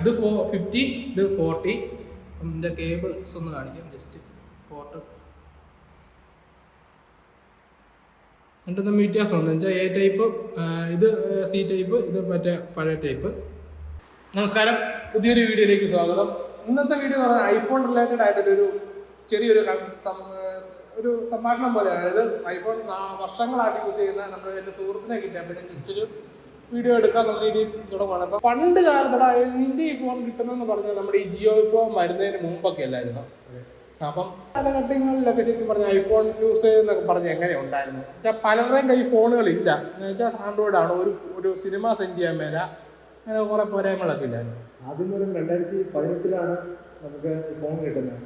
ഇത് ഫോ ഫിഫ്റ്റി ഇത് ഫോർട്ടി ഇതിന്റെ കേബിൾസ് ഒന്ന് കാണിക്കാം ജസ്റ്റ് പോർട്ട് രണ്ടും തമ്മിൽ വ്യത്യാസമുണ്ട്. എന്ന് വെച്ചാൽ എ ടൈപ്പ് ഇത് സി ടൈപ്പ് ഇത് മറ്റേ പഴയ ടൈപ്പ് നമസ്കാരം. പുതിയൊരു വീഡിയോയിലേക്ക് സ്വാഗതം. ഇന്നത്തെ വീഡിയോ എന്ന് പറഞ്ഞാൽ ഐഫോൺ റിലേറ്റഡ് ആയിട്ടൊരു ചെറിയൊരു ഒരു സംഭാഷണം പോലെയാണ്. അതായത് ഐഫോൺ വർഷങ്ങളായിട്ട് യൂസ് ചെയ്യുന്ന നമ്മുടെ എന്റെ സുഹൃത്തിനെ കിട്ടിയ പിന്നെ ജസ്റ്റ് ഒരു വീഡിയോ എടുക്കാന്നുള്ള രീതി തുടങ്ങുകയാണ് അപ്പൊ പണ്ട് കാലത്തടാ നിന്റെ ഈ ഫോൺ കിട്ടുന്നെന്ന് പറഞ്ഞാൽ നമ്മുടെ ഈ ജിയോ വിപ്ലവം വരുന്നതിന് മുമ്പൊക്കെ അല്ലായിരുന്നു? അപ്പം കാലഘട്ടങ്ങളിലൊക്കെ ശരിക്കും പറഞ്ഞാൽ ഐഫോൺ യൂസ് ചെയ്യുന്നൊക്കെ പറഞ്ഞ എങ്ങനെ ഉണ്ടായിരുന്നു? വെച്ചാൽ പലരുടെയും കൈ ഫോണുകളില്ല. എന്ന് വെച്ചാൽ ആൻഡ്രോയിഡ് ആണ്. ഒരു ഒരു സിനിമ സെൻഡ് ചെയ്യാൻ മേല അങ്ങനെ കുറെ പോരായ്മകളൊക്കെ ഇല്ലായിരുന്നു. ആദ്യം രണ്ടായിരത്തി പതിനെട്ടിലാണ് നമുക്ക് ഫോൺ കിട്ടുന്നത്.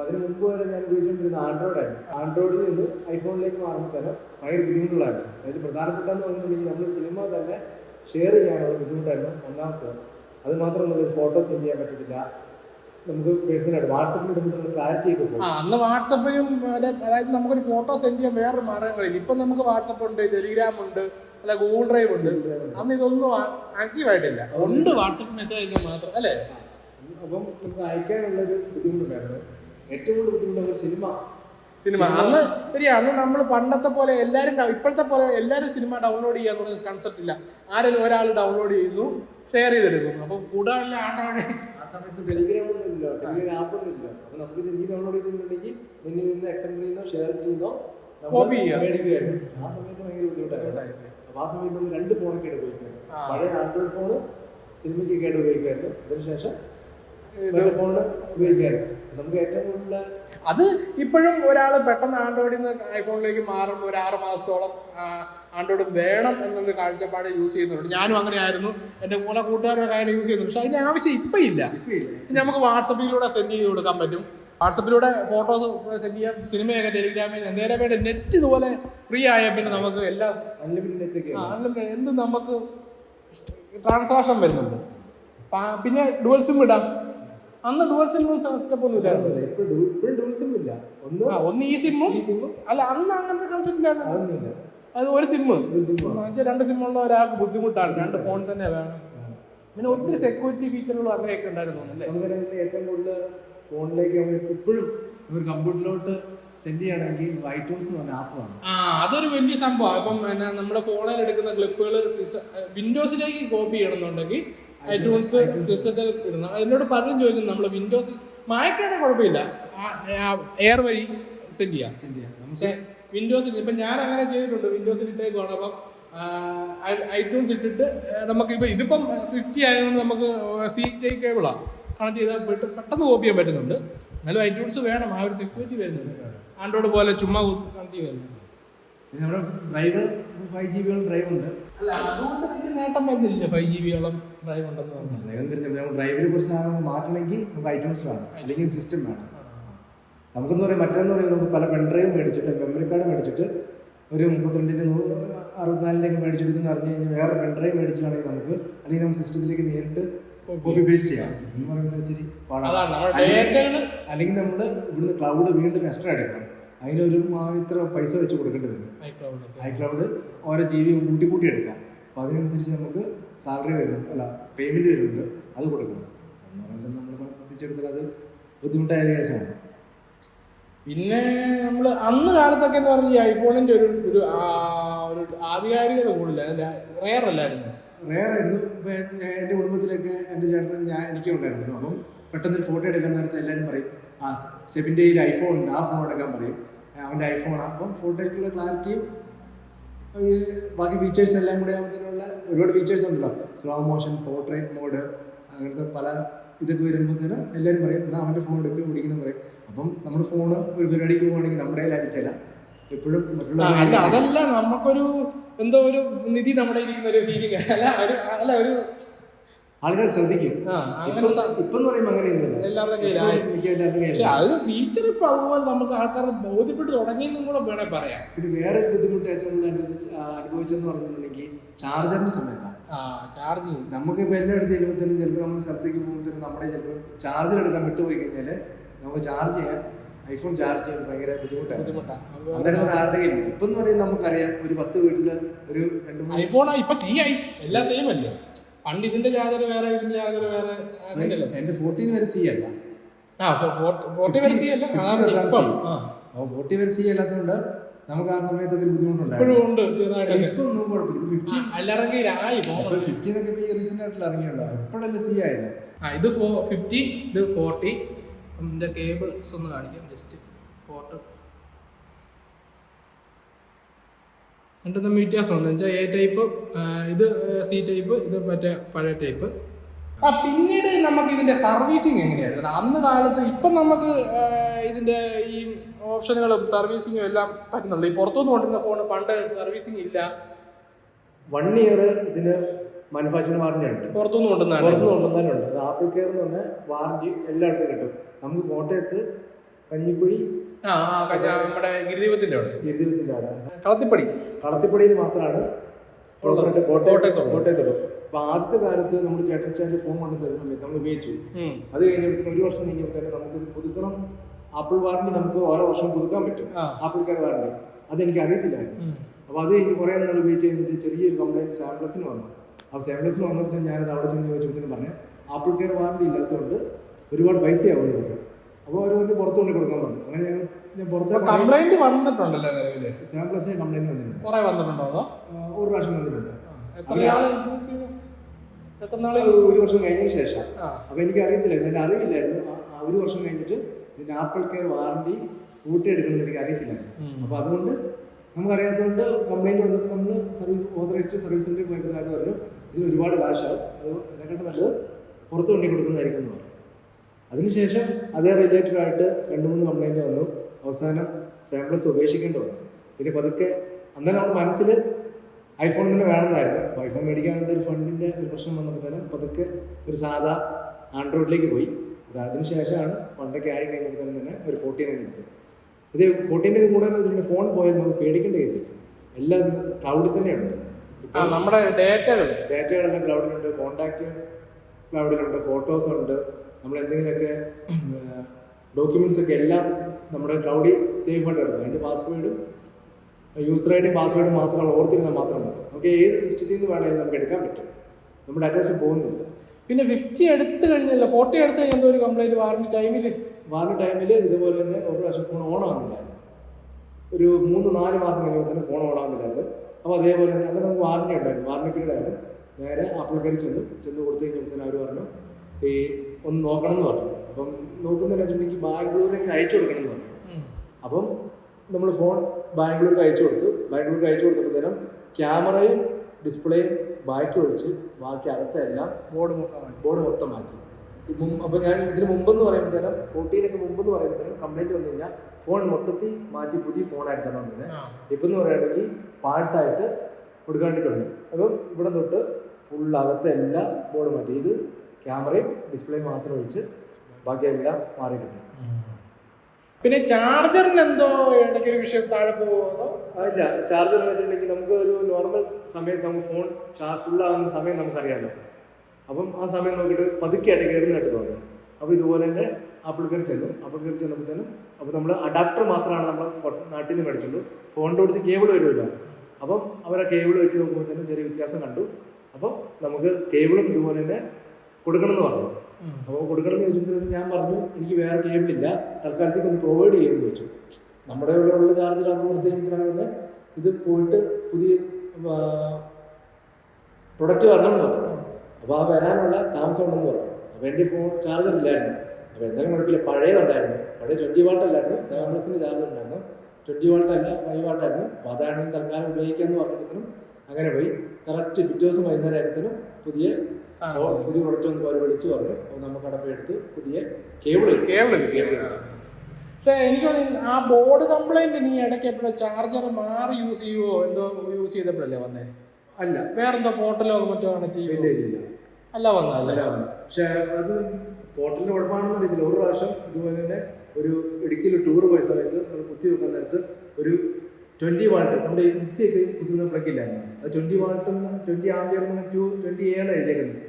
അതിന് മുമ്പ് വരെ ഞാൻ ഉപയോഗിച്ചുകൊണ്ടിരുന്ന ആൻഡ്രോയിഡ് ആയിരുന്നു. ആൻഡ്രോയിഡിൽ നിന്ന് ഐഫോണിലേക്ക് മാറുമ്പോൾ തന്നെ ഭയങ്കര ബുദ്ധിമുട്ടുള്ളായിരുന്നു അതായത് പ്രധാനപ്പെട്ടതെന്ന് പറഞ്ഞിട്ടുണ്ടെങ്കിൽ നമ്മൾ സിനിമ തന്നെ ഷെയർ ചെയ്യാനുള്ള ബുദ്ധിമുട്ടായിരുന്നു ഒന്നാമത്തത് അത് മാത്രമല്ല ഒരു ഫോട്ടോ സെൻഡ് ചെയ്യാൻ പറ്റത്തില്ല. നമുക്ക് പേഴ്സണലായിട്ട് വാട്സപ്പിൽ ഇടുമ്പോൾ ക്ലാരിറ്റി ഒക്കെ പോകും അന്ന് വാട്സപ്പിലും അതെ- അതായത് നമുക്കൊരു ഫോട്ടോ സെൻഡ് ചെയ്യാൻ വേറൊരു മാർഗങ്ങളില്ല. ഇപ്പം നമുക്ക് വാട്സപ്പ് ഉണ്ട് ടെലിഗ്രാം ഉണ്ട് അല്ല ഗൂഗിൾ ഡ്രൈവ് ഉണ്ട്. അന്ന് ഇതൊന്നും ആക്റ്റീവ് ആയിട്ടില്ല. ഉണ്ട് വാട്സപ്പ് മെസ്സേജ് അയക്കാൻ മാത്രം അല്ലേ? അപ്പം നമുക്ക് അയക്കാനുള്ളൊരു ബുദ്ധിമുട്ടുണ്ടായിരുന്നു. ഏറ്റവും കൂടുതൽ ബുദ്ധിമുട്ടുള്ള സിനിമ. സിനിമ. അന്ന് ശരിയാ അന്ന് നമ്മൾ പണ്ടത്തെ പോലെ എല്ലാവരും ഇപ്പോഴത്തെ പോലെ എല്ലാവരും സിനിമ ഡൗൺലോഡ് ചെയ്യാന്നുള്ള കൺസെപ്റ്റ് ഇല്ല. ആരെങ്കിലും ഒരാൾ ഡൗൺലോഡ് ചെയ്യുന്നു ഷെയർ ചെയ്തെടുക്കുന്നു. അപ്പോൾ കൂടുതൽ ആണ്ടാണ് ആ സമയത്ത് ടെലിഗ്രാം ഒന്നും ഇല്ല ടെലിഗ്രാം ആപ്പ് ഒന്നും ഇല്ല അപ്പൊ നമുക്ക് നീ ഡൗൺലോഡ് ചെയ്തിട്ടുണ്ടെങ്കിൽ നിന്നിൽ നിന്ന് എക്സെപ്റ്റ് ചെയ്യുന്നോ ഷെയർ ചെയ്യുന്നോ കോപ്പി ചെയ്യുക. മേടിക്കുകയായിരുന്നു. ആ സമയത്ത് ഭയങ്കര ബുദ്ധിമുട്ടായിരുന്നു. അപ്പൊ ആ സമയത്ത് നമ്മൾ രണ്ട് ഫോണൊക്കെ ആയിട്ട് ഉപയോഗിക്കുന്നത്. പഴയ ആൻഡ്രോയിഡ് ഫോണ് സിനിമയ്ക്കൊക്കെ ആയിട്ട് ഉപയോഗിക്കുമായിരുന്നു. അതിനുശേഷം വേറെ ഫോണ് ഉപയോഗിക്കായിരുന്നു നമുക്ക് ഏറ്റവും കൂടുതൽ അത് ഇപ്പോഴും ഒരാൾ പെട്ടെന്ന് ആൻഡ്രോയിഡിൽ നിന്ന് ഐഫോണിലേക്ക് മാറുമ്പോൾ ഒരു ആറ് മാസത്തോളം ആൻഡ്രോയിഡ് വേണം എന്നൊരു കാഴ്ചപ്പാട് യൂസ് ചെയ്യുന്നുണ്ട്. ഞാനും അങ്ങനെ ആയിരുന്നു എന്റെ കൂടെ കൂട്ടുകാരൊക്കെ അങ്ങനെ യൂസ് ചെയ്യുന്നു പക്ഷെ അതിന്റെ ആവശ്യം ഇപ്പം ഇല്ല. നമുക്ക് വാട്സപ്പിലൂടെ സെൻഡ് ചെയ്ത് കൊടുക്കാൻ പറ്റും. വാട്സപ്പിലൂടെ ഫോട്ടോസ് സെൻഡ് ചെയ്യാം. സിനിമയൊക്കെ ടെലിഗ്രാമിൽ നിന്ന് എന്തേരെ വേണ്ട നെറ്റ് ഇതുപോലെ ഫ്രീ ആയ പിന്നെ നമുക്ക് എല്ലാം അൺലിമിറ്റഡ് എന്ത് നമുക്ക് ട്രാൻസാക്ഷൻ വരുന്നുണ്ട്? പിന്നെ ഡുവൽ സിം ഇടാം. അന്ന് ഡുവൽ സിം സെറ്റപ്പ് ഒന്നും ഇല്ലായിരുന്നു. ഒന്ന് ഒന്ന് ഈ സിമ്മും അല്ല അന്ന് അങ്ങനത്തെ കൺസെപ്റ്റ് ഇല്ലായിരുന്നു. അത് ഒരു സിമ്മ് രണ്ട് സിമ്മുള്ള ഒരാൾക്ക് ബുദ്ധിമുട്ടാണ്. രണ്ട് ഫോൺ തന്നെ വേണം. പിന്നെ ഒത്തിരി സെക്യൂരിറ്റി ഫീച്ചറുകളും അങ്ങനെയൊക്കെ ഉണ്ടായിരുന്നു അല്ലേ? അങ്ങനെ ഏറ്റവും കൂടുതൽ ഫോണിലേക്ക് ഇപ്പോഴും ഒരു കമ്പ്യൂട്ടറിലോട്ട് സെൻഡ് ചെയ്യണമെങ്കിൽ ഐറ്റൂൺസ് എന്ന് പറഞ്ഞ ആപ്പ് ആണ്. ആ അതൊരു വലിയ സംഭവം. അപ്പം നമ്മുടെ ഫോണിൽ എടുക്കുന്ന ക്ലിപ്പുകൾ സിസ്റ്റം വിൻഡോസിലേക്ക് കോപ്പി ചെയ്യണമെന്നുണ്ടെങ്കിൽ ഐറ്റൂൺസ് സിസ്റ്റത്തിൽ ഇടുന്ന അതിനോട് പലരും ചോദിക്കുന്നു നമ്മൾ വിൻഡോസ് മായക്കാനും കുഴപ്പമില്ല. എയർ വഴി സെൻഡ് ചെയ്യാം. സെൻഡ് ചെയ്യാം. പക്ഷേ വിൻഡോസിൽ ഇപ്പം ഞാൻ അങ്ങനെ ചെയ്തിട്ടുണ്ട്. വിൻഡോസിൽ ഇട്ടേക്കാണ് അപ്പം ഐറ്റൂൺസ് ഇട്ടിട്ട് നമുക്ക് ഇപ്പം ഇതിപ്പം ഫിഫ്റ്റി ആയതുകൊണ്ട് നമുക്ക് സി ടൈ കേബിളാണ് കണക്ട് ചെയ്താൽ പോയിട്ട് പെട്ടെന്ന് കോപ്പി ചെയ്യാൻ പറ്റുന്നുണ്ട്. എന്നാലും ഐറ്റൂൺസ് വേണം. ആ ഒരു സെക്യൂരിറ്റി വരുന്നുണ്ട്. ആൻഡ്രോയിഡ് പോലെ ചുമ്മാ കണക്ട് ചെയ്യുന്നുണ്ട് നമ്മുടെ ഡ്രൈവ് ഫൈവ് ജി ബിയോളം ഡ്രൈവ് ഉണ്ട്. അല്ല അതുകൊണ്ട് നേട്ടം വരുന്നില്ല ഫൈവ് ജി ബിയോളം ഡ്രൈവ് ഉണ്ടെന്ന് പറഞ്ഞു. ഡ്രൈവിനെ കുറിച്ച് സാധനങ്ങൾ മാറ്റണമെങ്കിൽ നമുക്ക് ഐറ്റംസ് വേണം. അല്ലെങ്കിൽ സിസ്റ്റം വേണം. നമുക്കെന്ന് പറയും മറ്റേന്ന് പറയുന്നത് നമുക്ക് പല പെൺഡ്രൈവ് മേടിച്ചിട്ട് മെമ്മറി കാർഡ് മേടിച്ചിട്ട് ഒരു മുപ്പത്തിരണ്ടിന്റെ അറുപത്തിനാലിലേക്ക് മേടിച്ചിട്ട് ഇതെന്ന് അറിഞ്ഞു കഴിഞ്ഞാൽ വേറെ പെൺഡ്രൈവ് മേടിച്ചാണെങ്കിൽ നമുക്ക് അല്ലെങ്കിൽ നമുക്ക് സിസ്റ്റത്തിലേക്ക് നേരിട്ട് കോപ്പി പേസ്റ്റ് ചെയ്യാം. എന്ന് പറയുന്നത് ഇച്ചിരി പാടാണ്. അല്ലെങ്കിൽ- നമ്മൾ ഇവിടുന്ന് ക്ലൗഡ് വീണ്ടും എക്സ്ട്രാ എടുക്കണം. അതിനൊരു ഇത്ര പൈസ വെച്ച് കൊടുക്കേണ്ടി വരും. ഐ ഐക്ലൗഡ് ഓരോ ജി ബി കൂട്ടി കൂട്ടി എടുക്കാം. അപ്പോൾ അതിനനുസരിച്ച് നമുക്ക് സാലറി വരുന്നുണ്ട് അല്ല പേയ്മെന്റ് വരുന്നുണ്ട് അത് കൊടുക്കണം. എന്ന് പറയുന്നത് നമ്മളെ സംബന്ധിച്ചിടത്തോളം അത് ബുദ്ധിമുട്ടായ കേസാണ്. പിന്നെ നമ്മൾ അന്ന് കാലത്തൊക്കെ എന്ന് പറഞ്ഞാൽ ഈ ഐഫോണിന്റെ ഒരു ഒരു ഒരു ആധികാരികത കൂടുതലായിരുന്നു റെയർ അല്ലായിരുന്നു. റേറായിരുന്നു ആയിരുന്നു. എന്റെ കുടുംബത്തിലൊക്കെ എന്റെ ചേട്ടൻ ഞാൻ എനിക്കും ഉണ്ടായിരുന്നു. അപ്പം പെട്ടെന്ന് ഒരു ഫോട്ടോ എടുക്കാൻ നേരത്തെ എല്ലാവരും പറയും ആ സെബിന്റെ കയ്യിൽ ഐഫോൺ ഉണ്ട് ആ ഫോൺ എടുക്കാൻ പറയും. അവന്റെ ഐഫോണാണ് അപ്പം ഫോട്ടോയ്ക്കുള്ള ക്ലാരിറ്റിയും ഈ ബാക്കി ഫീച്ചേഴ്സ് എല്ലാം കൂടെ ആകുമ്പോഴത്തേനുള്ള ഒരുപാട് ഫീച്ചേഴ്സ് ഉണ്ടല്ലോ. സ്ലോ മോഷൻ പോർട്രേറ്റ് മോഡ് അങ്ങനത്തെ പല ഇതൊക്കെ വരുമ്പോഴത്തേനും എല്ലാവരും പറയും എന്നാൽ അവന്റെ ഫോൺ എടുക്കുക പിടിക്കുന്ന പറയും. അപ്പം നമ്മുടെ ഫോൺ ഒരു പരിപാടിക്ക് പോകുകയാണെങ്കിൽ നമ്മുടെ കയ്യിലായിരിക്കില്ല എപ്പോഴും മറ്റുള്ള അതല്ല നമുക്കൊരു എന്തോ ഒരു നിധി നമ്മുടെ ഇരിക്കുന്ന ഒരു ഫീലിംഗ് അല്ല ഒരു അല്ല ഒരു ആൾക്കാർ ശ്രദ്ധിക്കും. ഇപ്പം പറയുമ്പോൾ അങ്ങനെയൊന്നുമില്ല. ഇപ്പം. അതൊരു ഫീച്ചർ അതുപോലെ നമുക്ക് ആൾക്കാർ ബോധ്യപ്പെട്ട് തുടങ്ങിയെന്നും കൂടെ വേണേ പറയാം. പിന്നെ വേറെ ഒരു ബുദ്ധിമുട്ട് ഏറ്റവും അനുഭവിച്ചെന്ന് പറഞ്ഞിട്ടുണ്ടെങ്കിൽ ചാർജറിന്റെ സമയത്താണ്. ആ നമുക്ക് ഇപ്പൊ എല്ലായിടത്തും ചെല്ലുമ്പോഴത്തേനും ചിലപ്പോൾ നമ്മൾ സ്ഥലത്തേക്ക് പോകുമ്പോഴത്തേനും നമ്മുടെ ചിലപ്പോൾ ചാർജർ എടുക്കാൻ വിട്ടുപോയി കഴിഞ്ഞാൽ നമുക്ക് ചാർജ് ചെയ്യാൻ ഐഫോൺ ചാർജ് ചെയ്യാൻ ഭയങ്കര ബുദ്ധിമുട്ടാണ്. അങ്ങനെ അന്നേരം ഒരു ആരുടെയും ഇല്ല. ഇപ്പം എന്ന് പറയുന്നത് നമുക്കറിയാം ഒരു പത്ത് വീട്ടിൽ ഒരു രണ്ട് ഐഫോൺ ഇപ്പൊ സി ആയി. എല്ലാം സെയിം അല്ലേ? പണ്ട് ഇതിന്റെ ചാർജർ വേറെ ഇതിന്റെ ചാർജർ വേറെ അങ്ങനെയല്ലേ? എന്റെ ഫോർട്ടീൻ വരെ സി അല്ല. ആ ഫോർട്ടി വരെ സി അല്ല. ആ അപ്പോൾ ഫോർട്ടി വരെ സി അല്ലാത്തതുകൊണ്ട് നമുക്ക് ആ സമയത്ത് ഒരു ബുദ്ധിമുട്ടുണ്ടായിരുന്നു. ഇപ്പം ഒന്നും കുഴപ്പമില്ല. ഫിഫ്റ്റീൻ ഒക്കെ ഈ റീസെന്റ് ആയിട്ടുള്ള ഇറങ്ങിയുണ്ടോ ഇപ്പോഴല്ലേ സി ആയത്? ആ ഇത് ഫിഫ്റ്റി ഇത് ഫോർട്ടി ഇതിന്റെ കേബിൾസ് ഒന്ന് കാണിക്കാം ജസ്റ്റ് പോർട്ട് രണ്ടും തമ്മിൽ വ്യത്യാസമുണ്ട്. വെച്ചാൽ എ ടൈപ്പ് ഇത് സി ടൈപ്പ് ഇത് മറ്റേ പഴയ ടൈപ്പ് ആ പിന്നീട് നമുക്ക് ഇതിന്റെ സർവീസിങ് എങ്ങനെയായിരുന്നു അന്ന് കാലത്ത് ഇപ്പം നമുക്ക് ഇതിന്റെ ഈ ഓപ്ഷനുകളും സർവീസിങ്ങും എല്ലാം പറ്റുന്നുണ്ട്. ഈ പുറത്തുനിന്ന് കൊണ്ടിരുന്ന ഫോൺ പണ്ട് സർവീസിങ് ഇല്ല. വൺ ഇയർ ഇതിന് മാനുഫാക്ചറിംഗ് വാറണ്ടി ഉണ്ട്. പുറത്തുനിന്ന് കൊണ്ടുവന്നാലും പുറത്തുനിന്ന് കൊണ്ടുവന്നാലുണ്ട് ആപ്പിൾ കെയർ എന്ന് പറഞ്ഞ വാറണ്ടി എല്ലായിടത്തും കിട്ടും. നമുക്ക് കോട്ടയത്ത് കഞ്ഞിക്കുഴി നമ്മുടെ ഗിരിദീപത്തിന്റെ അവിടെ. ഗിരിദീപത്തിന്റെ അവിടെ. കളത്തിപ്പടി. കളത്തിപ്പടിയിൽ മാത്രമാണ് അപ്പൊ ആദ്യത്തെ കാലത്ത് നമ്മൾ ചേട്ടൻചാൽ ഫോം കൊണ്ടു തരുന്ന സമയത്ത് നമ്മൾ ഉപയോഗിച്ചു. അത് കഴിഞ്ഞപ്പോൾ ഒരു വർഷം കഴിഞ്ഞപ്പോൾ തന്നെ നമുക്കിത് പുതുക്കണം. ആപ്പിൾ വാറണ്ടി നമുക്ക് ഓരോ വർഷം പുതുക്കാൻ പറ്റും. ആപ്പിൾ കെയർ വാറണ്ടി അതെനിക്ക് അറിയത്തില്ലായിരുന്നു ഉം. അപ്പോൾ അത് കഴിഞ്ഞ് കുറെ നാൾ ഉപയോഗിച്ച് കഴിഞ്ഞിട്ട് ചെറിയൊരു കംപ്ലൈന്റ് സാമ്പിൾസിന് വന്നു. ആ സാമ്പിൾസിന് വന്നപ്പോൾ ഞാനത് അവിടെ ചെന്ന് ചോദിച്ചപ്പോഴത്തേക്കും പറഞ്ഞു ആപ്പിൾ കെയർ വാറണ്ടി ഇല്ലാത്തതുകൊണ്ട് ഒരുപാട് പൈസ പറഞ്ഞു അപ്പോൾ അവർ പുറത്തു കൊണ്ട് കൊടുക്കാൻ പറഞ്ഞു. അങ്ങനെ ഞാൻ ഞാൻ പുറത്തെ കംപ്ലൈന്റ് വന്നിട്ടുണ്ടല്ലോ നിലവിൽ? സാംപ്ലസിന് കംപ്ലൈന്റ് വന്നിട്ടുണ്ട്. കുറെ വന്നിട്ടുണ്ടോ അതോ? ഒരു പ്രാവശ്യം വന്നിട്ടുണ്ട്. എത്ര നാൾ യൂസ് ചെയ്തു? എത്ര നാൾ യൂസ് ഒരു വർഷം കഴിഞ്ഞതിന് ശേഷം. അപ്പൊ അപ്പോൾ എനിക്ക് അറിയത്തില്ല എന്റെ അറിവില്ലായിരുന്നു ആ- ഒരു വർഷം കഴിഞ്ഞിട്ട് ഇതിന്റെ ആപ്പിൾ കെയർ വാറണ്ടി കൂട്ടിയെടുക്കണമെന്ന് എനിക്ക് അറിയത്തില്ലായിരുന്നു അപ്പൊ അപ്പോൾ അതുകൊണ്ട് നമുക്കറിയാത്തതുകൊണ്ട് കംപ്ലൈന്റ് വന്നപ്പോൾ നമ്മൾ സർവീസ് ഓതറൈസ്ഡ് സർവീസ് സെന്ററിൽ പോയപ്പോൾ കാര്യം പറഞ്ഞു ഇതിന് ഒരുപാട് കാശാവും. അത് അതിനെക്കാട്ട് നല്ലത് പുറത്ത് കൊണ്ടു കൊടുക്കുന്നതായിരിക്കും എന്ന് പറഞ്ഞു. അതിനുശേഷം അതേ റിലേറ്റഡ് ആയിട്ട് രണ്ട് മൂന്ന് കംപ്ലൈന്റ് വന്നു. അവസാനം സാമ്പിൾസ് ഉപേക്ഷിക്കേണ്ടി വന്നു. പിന്നെ പതുക്കെ അന്നേരം നമ്മുടെ മനസ്സിൽ ഐഫോൺ തന്നെ വേണമെന്നായിരുന്നു. അപ്പോൾ ഐഫോൺ മേടിക്കാനുള്ള ഒരു ഫണ്ടിന്റെ ഒരു പ്രശ്നം വന്നപ്പോഴത്തേനും പതുക്കെ ഒരു സാധാ ആൻഡ്രോയിഡിലേക്ക് പോയി. അത് അതിനുശേഷമാണ് ഫണ്ടൊക്കെ ആയി കഴിഞ്ഞപ്പോഴത്തേനും തന്നെ ഒരു ഫോർട്ടീൻ എടുത്തത്. ഇത് ഫോർട്ടീന്റെ കൂടെ ഫോൺ പോയാൽ നമുക്ക് പേടിക്കേണ്ട കേസില്ല. എല്ലാം ക്ലൗഡിൽ തന്നെയുണ്ട്. നമ്മുടെ ഡേറ്റകൾ ഡാറ്റകളെല്ലാം ക്ലൗഡിലുണ്ട് കോണ്ടാക്ട് ക്ലൗഡിലുണ്ട് ഫോട്ടോസ് ഉണ്ട്. നമ്മൾ എന്തെങ്കിലുമൊക്കെ ഡോക്യുമെന്റ്സ് ഒക്കെ എല്ലാം നമ്മുടെ ക്ലൗഡിൽ സേഫ് ആയിട്ട് എടുക്കും അതിന്റെ പാസ്വേഡും യൂസർ ഐ ഡി പാസ്വേഡും മാത്രമാണ് ഓർത്തിരുന്നാൽ മാത്രം മതി. നമുക്ക് ഏത് സിസ്റ്റത്തിൽ നിന്ന് വേണമെങ്കിലും നമുക്ക് എടുക്കാൻ പറ്റും. നമ്മുടെ അഡ്രസ്സ് പോകുന്നില്ല. പിന്നെ ഫിഫ്റ്റി എടുത്ത് കഴിഞ്ഞല്ലോ ഫോർട്ടി എടുത്ത് കഴിഞ്ഞാൽ ഒരു കംപ്ലൈന്റ് വാറണ്ടി ടൈമിൽ വാറണ്ടി ടൈമിൽ ഇതുപോലെ തന്നെ ഒരു പ്രാവശ്യം ഫോൺ ഓൺ ആവുന്നില്ലായിരുന്നു. ഒരു മൂന്ന് നാല് മാസം കഴിയുമ്പോൾ തന്നെ ഫോൺ ഓൺ ആവുന്നില്ലായിരുന്നു. അപ്പോൾ അതേപോലെ തന്നെ അങ്ങനെ നമുക്ക് വാറണ്ടി ഉണ്ടായിരുന്നു. വാറണ്ടി പീരീഡ് ആയിരുന്നു. നേരെ ആപ്പിൾ കയറി ചെന്നു. ചെന്ന് കൊടുത്തു കഴിഞ്ഞപ്പോൾ അവർ പറഞ്ഞു ഈ ഒന്ന് നോക്കണം എന്ന് പറഞ്ഞു. അപ്പം നോക്കുന്നതെന്ന് വെച്ചിട്ടുണ്ടെങ്കിൽ ബാംഗ്ലൂരിലേക്ക് അയച്ചു കൊടുക്കണം എന്ന് പറഞ്ഞു. അപ്പം നമ്മൾ ഫോൺ ബാംഗ്ലൂർക്ക് അയച്ചു കൊടുത്തു. ബാംഗ്ലൂർക്ക് അയച്ചു കൊടുത്തപ്പോഴത്തേനും ക്യാമറയും ഡിസ്പ്ലേയും ബാക്കി ഒഴിച്ച് ബാക്കി അകത്തെ എല്ലാം ബോർഡ് മൊത്തം ബോർഡ് മൊത്തം മാറ്റി. അപ്പോൾ ഞാൻ ഇതിന് മുമ്പെന്ന് പറയുമ്പോഴത്തേനും ഫോർട്ടീനൊക്കെ മുമ്പെന്ന് പറയുമ്പോഴത്തേനും കംപ്ലൈന്റ് വന്നു കഴിഞ്ഞാൽ ഫോൺ മൊത്തത്തിൽ മാറ്റി പുതിയ ഫോണായിട്ട് തന്നെ വന്നത്. ഇപ്പം എന്ന് പറയുകയാണെങ്കിൽ പാർട്സ് ആയിട്ട് കൊടുക്കാണ്ടി തുടങ്ങി. അപ്പം ഇവിടെ തൊട്ട് ഫുൾ അകത്തെ എല്ലാം ബോർഡ് മാറ്റി. ഇത് ക്യാമറയും ഡിസ്പ്ലേയും മാത്രം ഒഴിച്ച് ബാക്കിയെല്ലാം മാറി കിട്ടും. പിന്നെ ചാർജറിന് എന്തോ ഇടയ്ക്ക് ഒരു വിഷയം താഴെ പോകുമോ ഇല്ല ചാർജർ എന്ന് വെച്ചിട്ടുണ്ടെങ്കിൽ നമുക്ക് ഒരു നോർമൽ സമയത്ത് നമുക്ക് ഫോൺ ചാർജ് ഫുള്ളാകുന്ന സമയം നമുക്കറിയാമല്ലോ അപ്പം ആ സമയം നോക്കിയിട്ട് പതുക്കെയായിട്ട് കയറുന്നതായിട്ട് തോന്നുന്നു. അപ്പോൾ ഇതുപോലെ തന്നെ ആപ്പിൾ കയറി ചെല്ലും. ആപ്പിൾ കയറി ചെന്നപ്പോഴത്തേനും അപ്പോൾ നമ്മൾ അഡാപ്റ്റർ മാത്രമാണ് നമ്മൾ നാട്ടിൽ നിന്ന് മേടിച്ചുള്ളൂ ഫോണിന്റെ അടുത്ത് കേബിൾ വരുമല്ലോ. അപ്പം അവർ ആ കേബിൾ വെച്ച് നോക്കുമ്പോഴത്തേനും ചെറിയ വ്യത്യാസം കണ്ടു. അപ്പം നമുക്ക് കേബിളും ഇതുപോലെ തന്നെ കൊടുക്കണമെന്ന് പറഞ്ഞു. അപ്പോൾ കൊടുക്കണമെന്ന് ചോദിച്ചപ്പോൾ ഞാൻ പറഞ്ഞു എനിക്ക് വേറെ കേബിളില്ല തൽക്കാലത്തേക്ക് ഒന്ന് പ്രൊവൈഡ് ചെയ്യുമെന്ന് ചോദിച്ചു. നമ്മുടെ ഇവിടെ ഉള്ള ചാർജർ ആകുമ്പോഴത്തേക്കാണ് ഇത് പോയിട്ട് പുതിയ പ്രൊഡക്റ്റ് വരണമെന്ന് പറഞ്ഞു. അപ്പോൾ ആ വരാനുള്ള താമസം ഉണ്ടെന്ന് പറഞ്ഞു. അപ്പോൾ എന്റെ ഫോൺ ചാർജർ ഇല്ലായിരുന്നു. അപ്പോൾ എന്തെങ്കിലും കുഴപ്പമില്ല. പഴയതുണ്ടായിരുന്നു പഴയ ട്വന്റി വാട്ട് അല്ലായിരുന്നു. സെവൻ പ്ലസിന്റെ ചാർജർ ഉണ്ടായിരുന്നു. ട്വന്റി വാട്ട് അല്ല ഫൈവ് വാട്ട് ആയിരുന്നു. അപ്പോൾ അതാണ് തൽക്കാലം ഉപയോഗിക്കാമെന്ന് പറഞ്ഞപ്പോഴത്തേനും അങ്ങനെ പോയി. കറക്റ്റ് പിറ്റേ ദിവസം വൈകുന്നേരം ആയപ്പോഴത്തേനും പുതിയ അപ്പോൾ പുതിയ പ്രൊഡക്റ്റ് വന്നപ്പോൾ അവർ വിളിച്ചു പറഞ്ഞു. അപ്പോൾ നമുക്ക് അടപ്പെടുത്ത് പുതിയ കേബിൾ കേബിൾ കേബിൾ പക്ഷേ എനിക്ക് ആ ബോർഡ് കംപ്ലൈന്റ് നീ ഇടയ്ക്ക് എപ്പോഴും ചാർജർ മാറി യൂസ് ചെയ്യുവോ? എന്തോ യൂസ് ചെയ്തപ്പോഴല്ലേ വന്നേ? അല്ല. വേറെന്തോ പോർട്ടലോ മറ്റോ ആണ് ടി ഇല്ല അല്ല വന്നല്ലേ. പക്ഷേ അത് പോർട്ടലിന്റെ കുഴപ്പമാണെന്ന് അറിയത്തില്ല. ഒരു പ്രാവശ്യം ഇതുപോലെ തന്നെ ഒരു ഇടുക്കിയിൽ ടൂർ പോയ സമയത്ത് നമ്മൾ കുത്തി വെക്കാൻ നേരത്ത് ഒരു ട്വന്റി വാൾട്ട്. നമ്മുടെ മിക്സിയൊക്കെ പുതിയ പ്ലഗ് ഇല്ലായിരുന്നു. അത് ട്വന്റി വാൾട്ട് എന്ന് twenty ampere to twenty A എന്ന് എഴുതിയേക്കുന്നത്.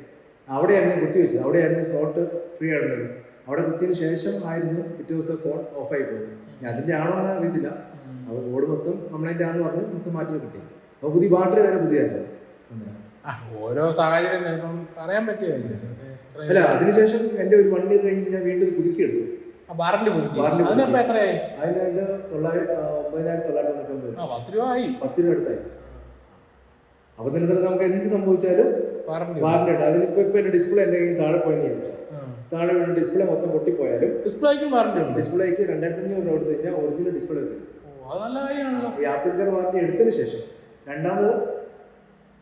അവിടെയായിരുന്നു കുത്തി വെച്ചത്. അവിടെയായിരുന്നു ഷോർട്ട് ഫ്രീ ആയിട്ടുള്ളത് അവിടെ കുത്തിയതിന് ശേഷം ആയിരുന്നു പിറ്റേ ദിവസം ഫോൺ ഓഫായി പോയത്. ഞാൻ അതിന്റെ ആണോ എന്ന് അറിയത്തില്ല. അപ്പോൾ ബോർഡ് മൊത്തം കംപ്ലൈന്റ് ആണെന്ന് പറഞ്ഞ് മൊത്തം മാറ്റി കിട്ടി. അപ്പോൾ പുതിയ ബാറ്ററി വരെ പുതിയതായിരുന്നു നമ്മുടെ. ഓരോ സാഹചര്യം പറയാൻ പറ്റില്ല അല്ല അതിനുശേഷം എന്റെ ഒരു വൺ ഇയർ കഴിഞ്ഞിട്ട് ഞാൻ വീണ്ടും പുതുക്കിയെടുത്തു. വാറണ്ടി പുതുക്കി Warranty പുതുക്കി. അതിനിപ്പോ എത്രയായി? അതിന് എന്റെ ആ, ഒമ്പതിനായിരത്തി തൊള്ളായിരത്തി തൊണ്ണൂറ്റൊമ്പത് പത്ത് രൂപ ആയി. പത്ത് രൂപ അടുത്തായി. അപ്പൊ തന്നെ തന്നെ നമുക്ക് എന്ത് സംഭവിച്ചാലും വാറണ്ടി വാറണ്ടി ഉണ്ട്. അതിലിപ്പോ ഇപ്പൊ എന്റെ ഡിസ്പ്ലേ എന്റെ കയ്യിൽ താഴെ പോയെന്ന് ചോദിച്ചു താഴെ വീണ് ഡിസ്പ്ലേ മൊത്തം പൊട്ടിപ്പോയാലും ഡിസ്പ്ലേക്കും വാറണ്ടി ഉണ്ട്. ഡിസ്പ്ലേക്ക് രണ്ടായിരത്തി അഞ്ഞൂറ് കൊടുത്തു കഴിഞ്ഞാൽ ഒറിജിനൽ ഡിസ്പ്ലേ നല്ല കാര്യമാണല്ലോ. ഈ ആപ്പിൾ കെയർ വാറണ്ടി എടുത്തതിന് ശേഷം രണ്ടാമത്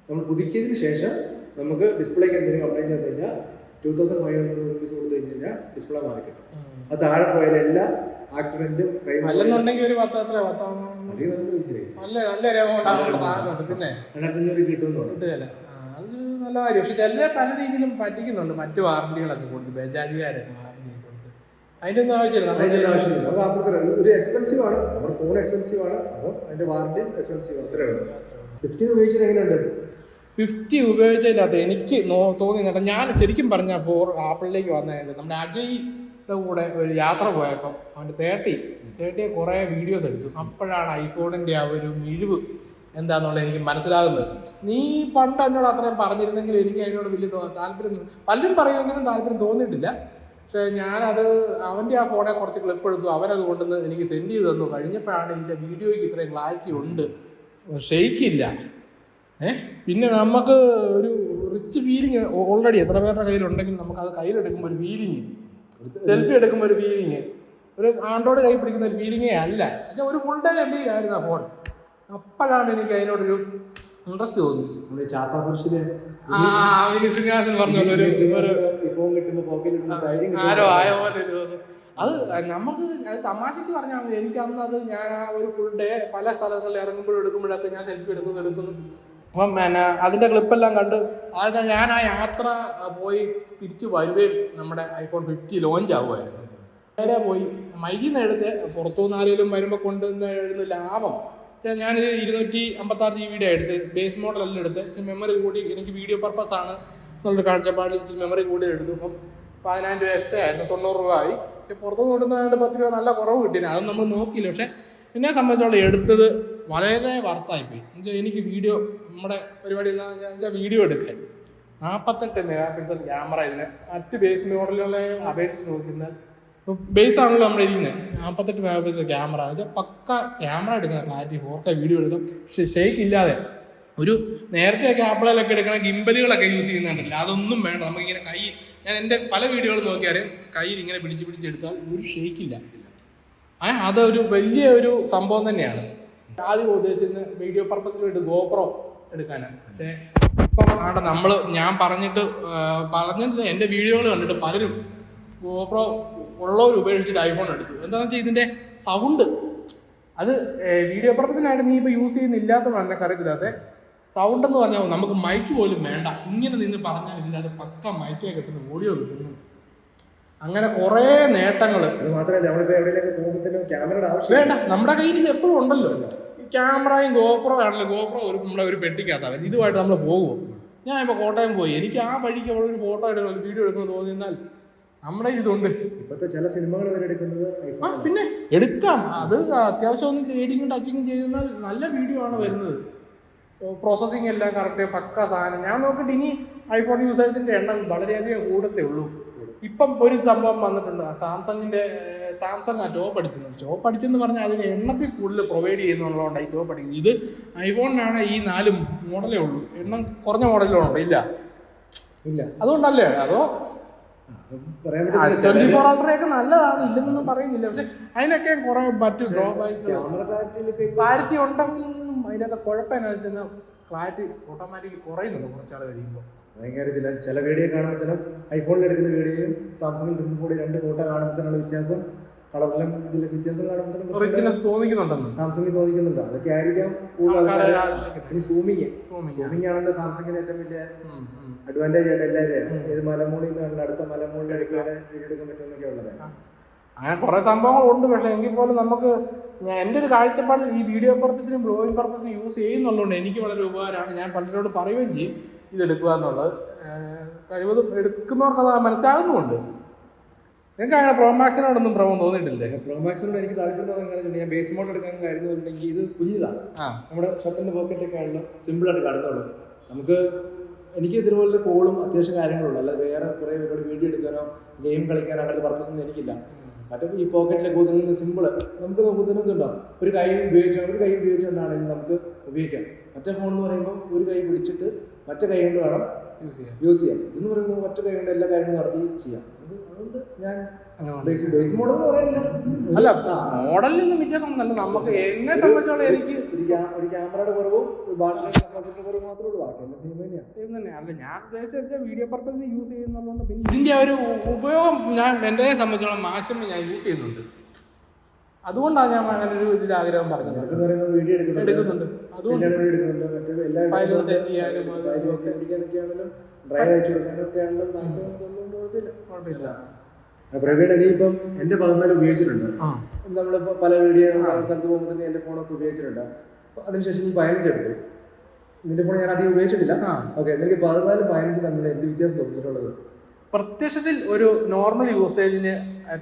നമ്മൾ പുതുക്കിയതിന് ശേഷം നമുക്ക് ഡിസ്പ്ലേക്ക് എന്തെങ്കിലും കംപ്ലൈന്റ് വന്നു കഴിഞ്ഞാൽ two thousand five hundred rupees കൊടുത്തു കഴിഞ്ഞാൽ ഡിസ്പ്ലേ മാറി കിട്ടും അത് താഴെ പോയാൽ എല്ലാ ആക്സിഡന്റും കൈ അല്ലെന്നുണ്ടെങ്കിൽ ഒരു പത്ത് എത്ര പത്താം നല്ല നല്ല സാധനമുണ്ട് പിന്നെ രണ്ടായിരത്തി അഞ്ഞൂറ് കിട്ടുമെന്ന് കിട്ടുകയല്ല. അത് നല്ല കാര്യം. പക്ഷെ ചിലരെ പല രീതിയിലും പറ്റിക്കുന്നുണ്ട്. മറ്റു വാറണ്ടികളൊക്കെ കൊടുത്ത് ബജാജുകാരൊക്കെ വാറണ്ടി കൊടുത്ത്. അതിന്റെ ഒന്നും ആവശ്യമില്ല അതിന്റെ ആവശ്യമില്ല. അപ്പോൾ ആപ്പിൾ ഒരു എക്സ്പെൻസീവ് ആണ്. നമ്മുടെ ഫോൺ എക്സ്പെൻസീവ് ആണ്. അപ്പോൾ അതിന്റെ വാറണ്ടിയും എക്സ്പെൻസീവ് അത്രേ ഉള്ളൂ. ഫിഫ്റ്റി ഉപയോഗിച്ചിട്ട് എങ്ങനെയുണ്ട്? ഫിഫ്റ്റി ഉപയോഗിച്ചതിന്റെ അകത്ത് എനിക്ക് തോന്നി കേട്ടോ ഞാൻ ശരിക്കും പറഞ്ഞ ഫോർ ആപ്പിളിലേക്ക് വന്നത് നമ്മുടെ അജയ്യുടെ കൂടെ ഒരു യാത്ര പോയപ്പം അവന്റെ തേട്ടി തേട്ടിയെ കുറേ വീഡിയോസ് എടുത്തു. അപ്പോഴാണ് ഐഫോണിന്റെ ആ ഒരു മിഴിവ് എന്താണെന്നുള്ളത് എനിക്ക് മനസ്സിലാകുന്നത്. നീ പണ്ട് എന്നോട് അത്രയും പറഞ്ഞിരുന്നെങ്കിലും എനിക്ക് അതിനോട് വലിയ താല്പര്യം പലരും പറയുമെങ്കിലും താല്പര്യം തോന്നിയിട്ടില്ല. പക്ഷേ ഞാനത് അവന്റെ ആ ഫോണെ കുറച്ച് ക്ലിപ്പ് എടുത്തു. അവനത് കൊണ്ടുവന്ന് എനിക്ക് സെൻഡ് ചെയ്ത് തന്നു. കഴിഞ്ഞപ്പോഴാണ് ഇതിന്റെ വീഡിയോയ്ക്ക് ഇത്രയും ക്ലാരിറ്റി ഉണ്ട്. ഷെയ്ക്കില്ല. ഏഹ് പിന്നെ നമുക്ക് ഒരു റിച്ച് ഫീലിംഗ് ഓൾറെഡി എത്ര പേരുടെ കയ്യിലുണ്ടെങ്കിൽ നമുക്ക് അത് കയ്യിലെടുക്കുമ്പോൾ ഒരു ഫീലിംഗ് സെൽഫി എടുക്കുമ്പോൾ ഒരു ഫീലിങ് ഒരു ആൻഡ്രോയിഡ് കൈ പിടിക്കുന്ന ഒരു ഫീലിങ്ങേ അല്ല. എന്നുവെച്ചാൽ ഒരു ഫുൾ ഡേ എന്റെ കയ്യിലായിരുന്നു ആ ഫോൺ അപ്പോഴാണ് എനിക്ക് അതിനോടൊരു ഇൻട്രസ്റ്റ് തോന്നി. നമ്മുടെ ചാപ്പാ പുരുഷന് ആ അവന് സിംഹാസൻ പറഞ്ഞു. ആരോ ആയ പോലെ. അത് നമുക്ക് അത് തമാശക്ക് പറഞ്ഞാൽ മതി എനിക്ക് അന്ന് അത് ഞാൻ ആ ഒരു ഫുൾ ഡേ പല സ്ഥലങ്ങളിൽ ഇറങ്ങുമ്പോഴും എടുക്കുമ്പോഴൊക്കെ ഞാൻ സെൽഫി എടുക്കുന്നു എടുക്കുന്നു. അപ്പം പിന്നെ അതിന്റെ ക്ലിപ്പെല്ലാം കണ്ട് അത് ഞാൻ ആ യാത്ര പോയി തിരിച്ചു വരുകയും നമ്മുടെ ഐഫോൺ ഫിഫ്റ്റി ലോഞ്ച് ആവുമായിരുന്നു. നേരെ പോയി മൈജി എടുത്ത് പുറത്തുനിന്ന് ആരെങ്കിലും വരുമ്പോൾ കൊണ്ടുവന്ന് ലാഭം. വെച്ചാൽ ഞാൻ ഇരുന്നൂറ്റി അമ്പത്താറ് ജി ബിയുടെ എടുത്ത് ബേസ് മോഡലെല്ലാം എടുത്ത് ഇച്ചിരി മെമ്മറി കൂടി എനിക്ക് വീഡിയോ പർപ്പസ് ആണ് എന്നുള്ളൊരു കാഴ്ചപ്പാടിൽ ഇച്ചിരി മെമ്മറി കൂടി എടുത്തു. അപ്പം പതിനായിരം രൂപ എക്സ്ട്രാ ആയിരുന്നു തൊണ്ണൂറ് രൂപ ആയി. പക്ഷെ പുറത്തുനിന്ന് കൊണ്ടുവന്നതുകൊണ്ട് പത്ത് രൂപ നല്ല കുറവ് കിട്ടിയില്ല. അതൊന്നും നമ്മൾ നോക്കിയില്ല. പക്ഷെ എന്നെ സംബന്ധിച്ചോളം എടുത്തത് വളരെ വർത്തായിപ്പോയി എന്നുവെച്ചാൽ എനിക്ക് വീഡിയോ നമ്മുടെ പരിപാടി വീഡിയോ എടുക്കാൻ നാൽപ്പത്തെട്ട് മെഗാ പിക്സൽ ക്യാമറ ഇതിന്. മറ്റ് ബേസ് മോഡലുകളെ അപേക്ഷിച്ച് നോക്കുന്നത് ബേസ് ആണല്ലോ നമ്മൾ ഇരിക്കുന്നത് നാൽപ്പത്തെട്ട് മെഗാ പിക്സൽ ക്യാമറ എന്ന് വെച്ചാൽ പക്ക ക്യാമറ എടുക്കുന്ന ക്ലാരിറ്റി ഫോർ കെ വീഡിയോ എടുക്കും. പക്ഷേ ഷേക്ക് ഇല്ലാതെ. ഒരു നേരത്തെയൊക്കെ ആപ്പിളിലൊക്കെ എടുക്കണ ഗിംബലുകളൊക്കെ യൂസ് ചെയ്യുന്നുണ്ടല്ലോ. അതൊന്നും വേണ്ട. നമുക്കിങ്ങനെ കൈ ഞാൻ എന്റെ പല വീഡിയോകളും നോക്കിയാലും കയ്യിൽ ഇങ്ങനെ പിടിച്ച് പിടിച്ചെടുത്താൽ ഒരു ഷേക്കില്ല ആ അതൊരു വലിയ ഒരു സംഭവം തന്നെയാണ്. ആദ്യം ഉദ്ദേശിക്കുന്ന വീഡിയോ പർപ്പസിന് വേണ്ടി ഗോപ്രോ എടുക്കാനാണ് പക്ഷേ ഇപ്പം ആടെ നമ്മൾ ഞാൻ പറഞ്ഞിട്ട് പറഞ്ഞിട്ട് എന്റെ വീഡിയോകൾ കണ്ടിട്ട് പലരും ഗോപ്രോ ഉള്ളവർ ഉപയോഗിച്ചിട്ട് ഐഫോൺ എടുത്തു. എന്താണെന്ന് വെച്ചാൽ ഇതിന്റെ സൗണ്ട് അത് വീഡിയോ പർപ്പസിനായിട്ട് നീ ഇപ്പോൾ യൂസ് ചെയ്യുന്നില്ലാത്തതാണ് എന്നെ അറിയത്തില്ലാതെ സൗണ്ട് എന്ന് പറഞ്ഞാൽ നമുക്ക് മൈക്ക് പോലും വേണ്ട. ഇങ്ങനെ നിന്ന് പറഞ്ഞാൽ ഇതിന്റെ അത് പക്ക മൈക്കേ കിട്ടുന്നു ഓഡിയോ കിട്ടുന്നു. അങ്ങനെ കുറേ നേട്ടങ്ങൾ അത് മാത്രമല്ല നമ്മളിപ്പോ എവിടെയൊക്കെ പോകുമ്പോഴത്തേനും ക്യാമറയുടെ ആവശ്യം വേണ്ട നമ്മുടെ കയ്യിൽ ഇത് എപ്പോഴും ഉണ്ടല്ലോ. ക്യാമറയും ഗോപ്രോ ആണല്ലോ. ഗോപ്രോ ഒരു നമ്മുടെ ഒരു പെട്ടിക്കകത്താവൻ ഇതുമായിട്ട് നമ്മൾ പോകുമോ ഞാൻ ഇപ്പോൾ കോട്ടയം പോയി. എനിക്ക് ആ വഴിക്ക് അവിടെ ഒരു ഫോട്ടോ എടുക്കണം വീഡിയോ എടുക്കണം തോന്നിയാൽ നമ്മുടെ ഇതുണ്ട്. ഇപ്പോഴത്തെ ചില സിനിമകൾ വരെ എടുക്കുന്നത് ആ പിന്നെ എടുക്കാം. അത് അത്യാവശ്യം ഒന്ന് ഗ്രേഡിങ്ങും ടച്ചിങ്ങും ചെയ്താൽ നല്ല വീഡിയോ ആണ് വരുന്നത്. പ്രോസസ്സിങ് എല്ലാം കറക്റ്റ് പക്ക സാധനം. ഞാൻ നോക്കിയിട്ട് ഇനി ഐഫോൺ യൂസേഴ്സിന്റെ എണ്ണം വളരെയധികം കൂടത്തേ ഉള്ളൂ. ഇപ്പം ഒരു സംഭവം വന്നിട്ടുണ്ട്. സാംസങ്ങിന്റെ സാംസങ് ആ ടോപ്പ് അടിച്ചിട്ടുണ്ട്. ടോപ്പ് അടിച്ചെന്ന് പറഞ്ഞാൽ അതിന് എണ്ണത്തിൽ കൂടുതൽ പ്രൊവൈഡ് ചെയ്യുന്നുള്ളതുകൊണ്ട് ഈ ടോപ്പ് അടിക്കുന്നത്. ഇത് ഐഫോണിനാണ് ഈ നാല് മോഡലേ ഉള്ളൂ. എണ്ണം കുറഞ്ഞ മോഡലുണ്ടോ ഇല്ല. ഇല്ല. അതുകൊണ്ടല്ലേ? അതോ? ട്വന്റി ഫോർ അൾട്രയൊക്കെ നല്ലതാണ്. ഇല്ലെന്നൊന്നും പറയുന്നില്ല. പക്ഷെ അതിനൊക്കെ കുറെ മറ്റു ഇപ്പൊ ക്ലാരിറ്റി ഉണ്ടെങ്കിലും അതിനകത്ത് കുഴപ്പം എന്നാ വെച്ചാൽ ക്ലാരിറ്റി ഓട്ടോമാറ്റിക്കലി കുറയുന്നുണ്ട് കുറച്ചാൾ കഴിയുമ്പോൾ. ഭയങ്കര ചില വീഡിയോ കാണുമ്പോഴത്തേനും ഐഫോണിൽ എടുക്കുന്ന വീഡിയോയും സാംസങ്ങിൽ എടുക്കുന്ന കൂടി രണ്ട് ഫോട്ടോ കാണുമ്പോഴത്തേനുള്ള വ്യത്യാസം കളറിലും ഇതിലെ വ്യത്യാസം കാണുമ്പോഴത്തേനും തോന്നിക്കുന്നുണ്ടെന്ന്. സാംസങ്ങിൽ തോന്നിക്കുന്നുണ്ട്. അതൊക്കെ ആയിരിക്കാം കൂടുതൽ സൂമിങ്. സൂമിങ് ആണല്ലോ സാംസങ്ങിന് ഏറ്റവും വലിയ. അഡ്വാന്റേജ് ആയിട്ട് എല്ലാവരും ഏത് മലമൂളിൽ നിന്നാണ് അടുത്ത മലമൂളിൽ എടുക്കാൻ വീഡിയോ എടുക്കാൻ പറ്റുമെന്നൊക്കെ ഉള്ളത്. അങ്ങനെ കുറെ സംഭവങ്ങളുണ്ട്. പക്ഷെ എങ്കിൽ പോലും നമുക്ക് എന്റെ ഒരു കാഴ്ചപ്പാടിൽ ഈ വീഡിയോ പർപ്പസിനും ബ്ലോഗിങ് പർപ്പസിനും യൂസ് ചെയ്യുന്നുള്ളതുകൊണ്ട് എനിക്ക് വളരെ ഉപകാരമാണ്. ഞാൻ പലരോട് പറയുകയും ചെയ്യും. ഇത് എടുക്കുക എന്നുള്ളത് കഴിവതും എടുക്കുന്നവർക്ക് അത് മനസ്സിലാകുന്നുമുണ്ട്. നിങ്ങൾക്ക് അങ്ങനെ പ്രോമാക്സിനോടൊന്നും ഭ്രമം തോന്നിയിട്ടില്ലേ? പ്രോമാക്സിനോട് എനിക്ക് താല്പര്യം കാരണം ഞാൻ ബേസ് മോഡ് എടുക്കാൻ കാര്യം പറഞ്ഞിട്ടുണ്ടെങ്കിൽ ഇത് കുഞ്ഞിതാണ് നമ്മുടെ ഷർട്ടിന്റെ പോക്കറ്റൊക്കെ ആണല്ലോ സിമ്പിൾ ആയിട്ട് കാണുന്നുള്ളൂ നമുക്ക് എനിക്ക് ഇതുപോലെ കോളും അത്യാവശ്യം കാര്യങ്ങളുള്ളൂ. അല്ലാതെ വേറെ കുറേ പേരോട് വീഡിയോ എടുക്കാനോ ഗെയിം കളിക്കാനോ അങ്ങനത്തെ പർപ്പസ് ഒന്നും എനിക്കില്ല. മറ്റേ ഈ പോക്കറ്റിലേക്ക് ഒതുങ്ങുന്ന സിമ്പിൾ നമുക്ക് ഒതുങ്ങുന്നുണ്ടോ ഒരു കൈ ഉപയോഗിച്ചാൽ ഒരു കൈ ഉപയോഗിച്ചുകൊണ്ടാണെങ്കിൽ നമുക്ക് ഉപയോഗിക്കാം. മറ്റേ ഫോൺ എന്ന് പറയുമ്പോൾ ഒരു കൈ പിടിച്ചിട്ട് മറ്റേ കൈ കൊണ്ട് വേണം യൂസ് ചെയ്യാം. യൂസ് ചെയ്യാം ഇതെന്ന് പറയുമ്പോൾ മറ്റേ കൈ കൊണ്ട് എല്ലാ കാര്യങ്ങളും നടത്തി ചെയ്യാം. അത് അതുകൊണ്ട് ഞാൻ അങ്ങനെ ബേസ് ബേസ് മോഡൽ എന്ന് പറയാനില്ല അല്ല മോഡലിൽ നിന്നും വ്യത്യാസമൊന്നുമല്ല നമുക്ക് എന്നെ സംബന്ധിച്ചോളം എനിക്ക് ഒരു ഒരു ക്യാമറയുടെ കുറവും ഒരു കപ്പാസിറ്റിയുടെ കുറവും മാത്രമേ ഉള്ളൂ. ബാക്കി സെയിം തന്നെയാണ് ഇത് തന്നെ അല്ല ഞാൻ ഉദ്ദേശിച്ച വീഡിയോ പർപ്പസിന് യൂസ് ചെയ്യുന്നതുകൊണ്ട് പിന്നെ ഇതിന്റെ ഒരു ഉപയോഗം ഞാൻ എന്റെ സംബന്ധിച്ചോളം മാക്സിമം ഞാൻ യൂസ് ചെയ്യുന്നുണ്ട്. അതുകൊണ്ടാണ് ഞാൻ അങ്ങനെ ഒരു ഇതിൽ ആഗ്രഹം പറഞ്ഞത്. വീഡിയോ എടുക്കുന്നുണ്ട്. എടുക്കുന്നുണ്ട്. അതുകൊണ്ട് കല്യാണം വീഡിയോ എടുക്കുന്നുണ്ട്. മറ്റേ എല്ലാ സെൻഡ് ചെയ്യാനും അത് ഫയലുകൾ അടിക്കാനൊക്കെ ആണെങ്കിലും ഡ്രൈവ് അയച്ചു കൊടുക്കാനൊക്കെ ആണെങ്കിലും മാക്സിമം ഇതൊന്നും കുഴപ്പമില്ല. കുഴപ്പമില്ല. ആ, പ്രവീൺ നീ ഇപ്പം എന്റെ പതിനാല് ഉപയോഗിച്ചിട്ടുണ്ട്. നമ്മളിപ്പോ പല വീഡിയോ സ്ഥലത്ത് പോകുമ്പോൾ തന്നെ എന്റെ ഫോണൊക്കെ ഉപയോഗിച്ചിട്ടുണ്ട്. അതിനുശേഷം നീ പതിനഞ്ച് എടുത്തു. നിന്റെ ഫോൺ ഞാൻ അധികം ഉപയോഗിച്ചിട്ടില്ല. ഓക്കെ എനിക്ക് പതിനാല് പതിനഞ്ച് തമ്മിൽ എന്ത് വ്യത്യാസം തോന്നിയിട്ടുള്ളത്? പ്രത്യക്ഷത്തിൽ ഒരു നോർമൽ യൂസേജിന്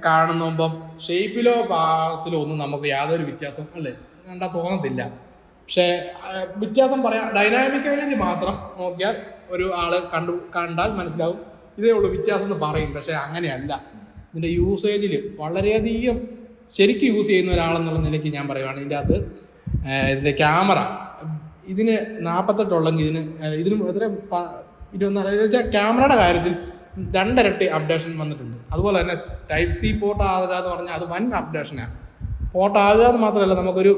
കാണുമ്പം ഷേപ്പിലോ ഭാഗത്തിലോ ഒന്നും നമുക്ക് യാതൊരു വ്യത്യാസം അല്ലേ? കണ്ടാൽ തോന്നത്തില്ല. പക്ഷേ വ്യത്യാസം പറയാം ഡൈനാമിക് ഐലൻഡ് മാത്രം നോക്കിയാൽ ഒരു ആൾ കണ്ടു കണ്ടാൽ മനസ്സിലാവും. ഇതേ ഉള്ളൂ വ്യത്യാസം എന്ന് പറയും. പക്ഷേ അങ്ങനെയല്ല. ഇതിന്റെ യൂസേജിൽ വളരെയധികം ശരിക്കും യൂസ് ചെയ്യുന്ന ഒരാളെന്നുള്ള നിലയ്ക്ക് ഞാൻ പറയുവാണ്. ഇതിന്റെ അകത്ത് ആ, ഇതിന്റെ ക്യാമറ. ഇതിന് നാൽപ്പത്തെട്ടുള്ളെങ്കിൽ ഇതിന് ഇതിന് എത്ര? ഇരുപത്തിനാല്. വെച്ചാൽ ക്യാമറയുടെ കാര്യത്തിൽ രണ്ടിരട്ടി അപ്ഡേഷൻ വന്നിട്ടുണ്ട്. അതുപോലെ തന്നെ ടൈപ്പ് സി പോർട്ട് ആകുക എന്ന് പറഞ്ഞാൽ അത് വൻ അപ്ഡേഷനാണ് പോർട്ട് ആകുക എന്ന് മാത്രമല്ല നമുക്കൊരു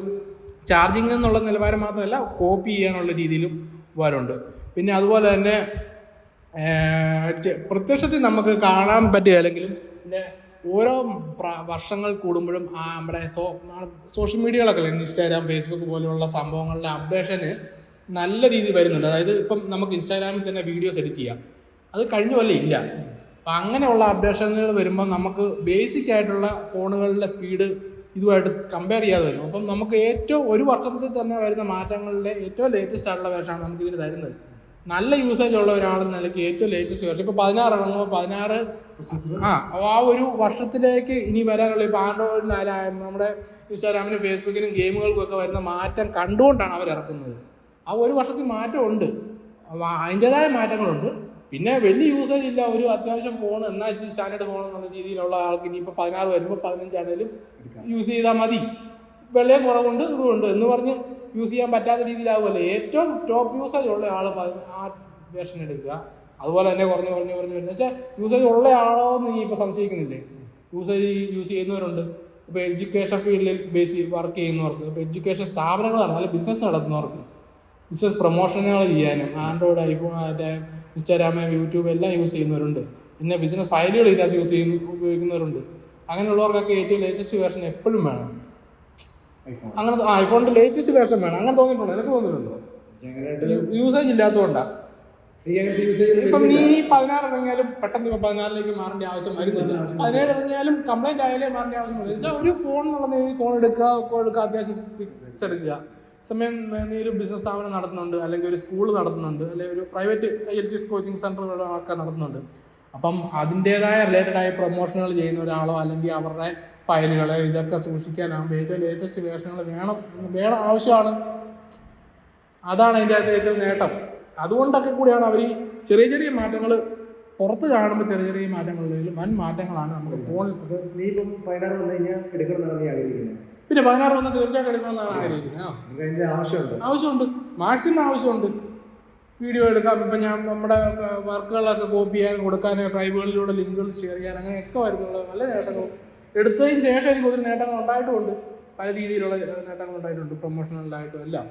ചാർജിങ് എന്നുള്ള നിലവാരം മാത്രമല്ല കോപ്പി ചെയ്യാനുള്ള രീതിയിലും വരുന്നുണ്ട്. പിന്നെ അതുപോലെ തന്നെ പ്രത്യക്ഷത്തിൽ നമുക്ക് കാണാൻ പറ്റുകയില്ലെങ്കിലും പിന്നെ ഓരോ വർഷങ്ങൾ കൂടുമ്പോഴും ആ നമ്മുടെ സോ സോഷ്യൽ മീഡിയകളൊക്കെ ഇൻസ്റ്റാഗ്രാം ഫേസ്ബുക്ക് പോലെയുള്ള സംഭവങ്ങളുടെ അപ്ഡേഷന് നല്ല രീതിയിൽ വരുന്നുണ്ട്. അതായത് ഇപ്പം നമുക്ക് ഇൻസ്റ്റാഗ്രാമിൽ തന്നെ വീഡിയോസ് എഡിറ്റ് ചെയ്യാം. അത് കഴിഞ്ഞ പോലെ ഇല്ല. അപ്പം അങ്ങനെയുള്ള അപ്ഡേഷനുകൾ വരുമ്പോൾ നമുക്ക് ബേസിക് ആയിട്ടുള്ള ഫോണുകളുടെ സ്പീഡ് ഇതുമായിട്ട് കമ്പയർ ചെയ്യാതെ വരും. അപ്പം നമുക്ക് ഏറ്റവും ഒരു വർഷത്തിൽ തന്നെ വരുന്ന മാറ്റങ്ങളുടെ ഏറ്റവും ലേറ്റസ്റ്റ് ആയിട്ടുള്ള വേർഷനാണ് നമുക്ക് ഇതിന് തരുന്നത്. നല്ല യൂസേജ് ഉള്ള ഒരാളെന്ന നിലയ്ക്ക് ഏറ്റവും ലേറ്റസ്റ്റ് വേർഷൻ ഇപ്പോൾ പതിനാറ് ഇറങ്ങുമ്പോൾ പതിനാറ് ആ ആ ഒരു വർഷത്തിലേക്ക് ഇനി വരാനുള്ള ഇപ്പോൾ ആൻഡ്രോയിഡിനായാലും നമ്മുടെ ഇൻസ്റ്റാഗ്രാമിനും ഫേസ്ബുക്കിനും ഗെയിമുകൾക്കൊക്കെ വരുന്ന മാറ്റം കണ്ടുകൊണ്ടാണ് അവർ ഇറക്കുന്നത്. ആ ഒരു വർഷത്തിൽ മാറ്റമുണ്ട് അതിന്റെതായ മാറ്റങ്ങളുണ്ട്. പിന്നെ വലിയ യൂസേജ് ഇല്ല. ഒരു അത്യാവശ്യം ഫോൺ എന്നാ വെച്ചാൽ സ്റ്റാൻഡേർഡ് ഫോൺ എന്നുള്ള രീതിയിലുള്ള ആൾക്ക് ഇനി ഇപ്പോൾ പതിനാറ് വരുമ്പോൾ പതിനഞ്ചാണേലും യൂസ് ചെയ്താൽ മതി. വിലയും കുറവുണ്ട് ഇതുമുണ്ട് എന്ന് പറഞ്ഞ് യൂസ് ചെയ്യാൻ പറ്റാത്ത രീതിയിലാവുമല്ലോ. ഏറ്റവും ടോപ്പ് യൂസേജ് ഉള്ള ആൾ ആ വേർഷൻ എടുക്കുക. അതുപോലെ തന്നെ കുറഞ്ഞ് കുറഞ്ഞ് കുറഞ്ഞ് വരുന്നത്. വെച്ചാൽ യൂസേജ് ഉള്ള ആളോ എന്ന് നീ ഇപ്പോൾ സംശയിക്കുന്നില്ലേ? യൂസേജ് യൂസ് ചെയ്യുന്നവരുണ്ട്. ഇപ്പോൾ എഡ്യൂക്കേഷൻ ഫീൽഡിൽ ബേസ് വർക്ക് ചെയ്യുന്നവർക്ക് ഇപ്പോൾ എഡ്യൂക്കേഷൻ സ്ഥാപനങ്ങൾ നടത്തുന്ന ബിസിനസ് നടത്തുന്നവർക്ക്. ബിസിനസ് പ്രൊമോഷനുകൾ ചെയ്യാനും ആൻഡ്രോയിഡ് ഐഫോൺ മറ്റേ ഇൻസ്റ്റാഗ്രാം യൂട്യൂബ് എല്ലാം യൂസ് ചെയ്യുന്നവരുണ്ട്. പിന്നെ ബിസിനസ് ഫയലുകൾ ഇതിനകത്ത് യൂസ് ചെയ്യുന്ന ഉപയോഗിക്കുന്നവരുണ്ട്. അങ്ങനെയുള്ളവർക്കൊക്കെ ഏറ്റവും ലേറ്റസ്റ്റ് വേർഷൻ എപ്പോഴും വേണം. അങ്ങനെ ആ ഐഫോണിന്റെ ലേറ്റസ്റ്റ് വേർഷൻ വേണം. അങ്ങനെ തോന്നിയിട്ടുണ്ടോ? നിനക്ക് തോന്നിയിട്ടുണ്ടോ? യൂസേജ് ഇല്ലാത്തതുകൊണ്ടാ ഇപ്പം നീ ഇനി പതിനാറ് ഇറങ്ങിയാലും പെട്ടെന്ന് ഇപ്പം പതിനാറിലേക്ക് മാറേണ്ട ആവശ്യം വരുന്നില്ല. പതിനേഴ് ഇറങ്ങിയാലും കംപ്ലൈന്റ് ആയാലേ മാറേണ്ട ആവശ്യം വരുന്നില്ല. വെച്ചാൽ ഒരു ഫോൺ എന്നുള്ള നീ ഫോൺ എടുക്കുക ഫോൺ എടുക്കുക അത്യാവശ്യം പിക്സ് എടുക്കുക. സമയം നീ ഒരു ബിസിനസ് സ്ഥാപനം നടത്തുന്നുണ്ട് അല്ലെങ്കിൽ ഒരു സ്കൂൾ നടത്തുന്നുണ്ട് അല്ലെങ്കിൽ ഒരു private I L T S coaching സെന്ററുകളുടെ ആൾക്കാർ നടത്തുന്നുണ്ട്. അപ്പം അതിന്റെതായ റിലേറ്റഡ് ആയ പ്രൊമോഷനുകൾ ചെയ്യുന്ന ഒരാളോ അല്ലെങ്കിൽ അവരുടെ ഫയലുകൾ ഇതൊക്കെ സൂക്ഷിക്കാനാകുമ്പോൾ ഏറ്റവും ലേറ്റസ്റ്റ് വേർഷനുകൾ വേണം വേണം ആവശ്യമാണ്. അതാണ് അതിന്റെ അകത്ത് ഏറ്റവും നേട്ടം. അതുകൊണ്ടൊക്കെ കൂടിയാണ് അവർ ഈ ചെറിയ ചെറിയ മാറ്റങ്ങൾ പുറത്ത് കാണുമ്പോൾ ചെറിയ ചെറിയ മാറ്റങ്ങളിലും വൻ മാറ്റങ്ങളാണ് നമുക്ക് ഫോണിൽ നീ ഇപ്പം പതിനാറ് വന്നു കഴിഞ്ഞാൽ എടുക്കണമെന്നാണ് നീ ആഗ്രഹിക്കുന്നത്? പിന്നെ പതിനാറ് വന്ന് തീർച്ചയായിട്ടും എടുക്കണമെന്നാണ് ആഗ്രഹിക്കുന്നത്. ആവശ്യമുണ്ട്. ആവശ്യമുണ്ട്. മാക്സിമം ആവശ്യമുണ്ട്. വീഡിയോ എടുക്കാം. ഇപ്പം ഞാൻ നമ്മുടെ വർക്കുകളൊക്കെ കോപ്പി ചെയ്യാൻ കൊടുക്കാൻ ഡ്രൈവുകളിലൂടെ ലിങ്കുകൾ ഷെയർ ചെയ്യാൻ അങ്ങനെയൊക്കെ വരുന്നുള്ള. നല്ല നേട്ടങ്ങൾ. എടുത്തതിന് ശേഷം എനിക്ക് ഒത്തിരി നേട്ടങ്ങൾ ഉണ്ടായിട്ടുമുണ്ട് പല രീതിയിലുള്ള നേട്ടങ്ങൾ ഉണ്ടായിട്ടുണ്ട് പ്രൊമോഷണലായിട്ടും എല്ലാം.